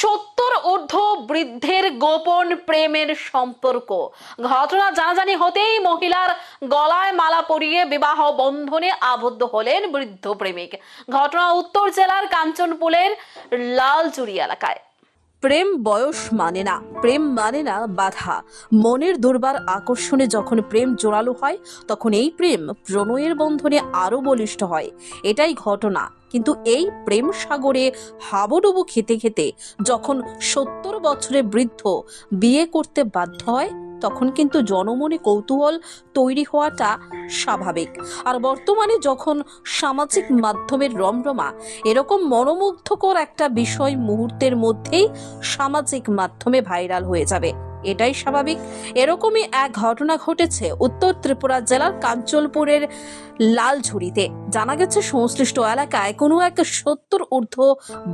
সত্তর ঊর্ধ্ব বৃদ্ধের গোপন প্রেমের সম্পর্ক। ঘটনা জানাজানি হতেই মহিলার গলায় মালা পরিয়ে বিবাহ বন্ধনে আবদ্ধ হলেন বৃদ্ধ প্রেমিক। ঘটনা উত্তর জেলার কাঞ্চনপুলের লালচুরি এলাকায়। প্রেম বয়স মানে না, প্রেম মানে না বাধা। মনের দুর্বার আকর্ষণে যখন প্রেম জোরালো হয়, তখন এই প্রেম প্রণয়ের বন্ধনে আরও বলিষ্ঠ হয়। এটাই ঘটনা। কিন্তু এই প্রেম সাগরে হাবুডুবু খেতে খেতে যখন সত্তর বছরে বৃদ্ধ বিয়ে করতে বাধ্য হয় তখন কিন্তু জনমনে কৌতূহল তৈরি হওয়াটা স্বাভাবিক। আর বর্তমানে যখন সামাজিক মাধ্যমের রমরমা, এরকম মনোমুগ্ধকর একটা বিষয় মুহূর্তের মধ্যেই সামাজিক মাধ্যমে ভাইরাল হয়ে যাবে। এটাই স্বাভাবিক। এরকমই এক ঘটনা ঘটেছে উত্তর ত্রিপুরা জেলার কাঞ্চলপুরের লালঝুরিতে জানা গেছে, সংশ্লিষ্ট এলাকায় কোনো এক সত্তর ঊর্ধ্ব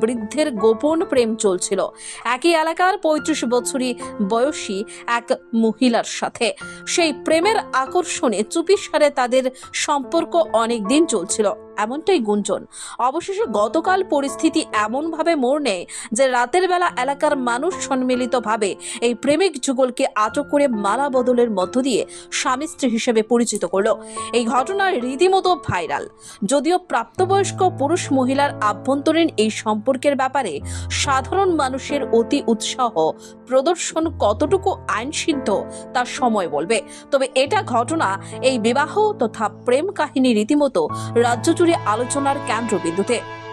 বৃদ্ধের গোপন প্রেম চলছিল। একই এলাকার পঁয়ত্রিশ বছরই বয়সী এক মহিলার সাথে। সেই প্রেমের আকর্ষণে চুপিসারে তাদের সম্পর্ক অনেক দিন চলছিল, এমনটাই গুঞ্জন। অবশেষে গতকাল পরিস্থিতি এমনভাবে মোড় নেয় যে রাতের বেলা এলাকার মানুষ সম্মিলিতভাবে এই প্রেমিক যুগলকে আটক করে মালা বদলের মধ্য দিয়ে স্বামী স্ত্রী হিসেবে পরিচিত করল। এই ঘটনা রীতিমতো ভাইরাল। যদিও প্রাপ্তবয়স্ক পুরুষ মহিলার আভ্যন্তরীণ এই সম্পর্কের ব্যাপারে সাধারণ মানুষের অতি উৎসাহ, প্রদর্শন কতটুকু আইনসিদ্ধ তা সময় বলবে। তবে এটা ঘটনা এই বিবাহ তথা প্রেম কাহিনী রীতিমতো রাজ্য জুড়ে আলোচনার কেন্দ্রবিন্দুতে।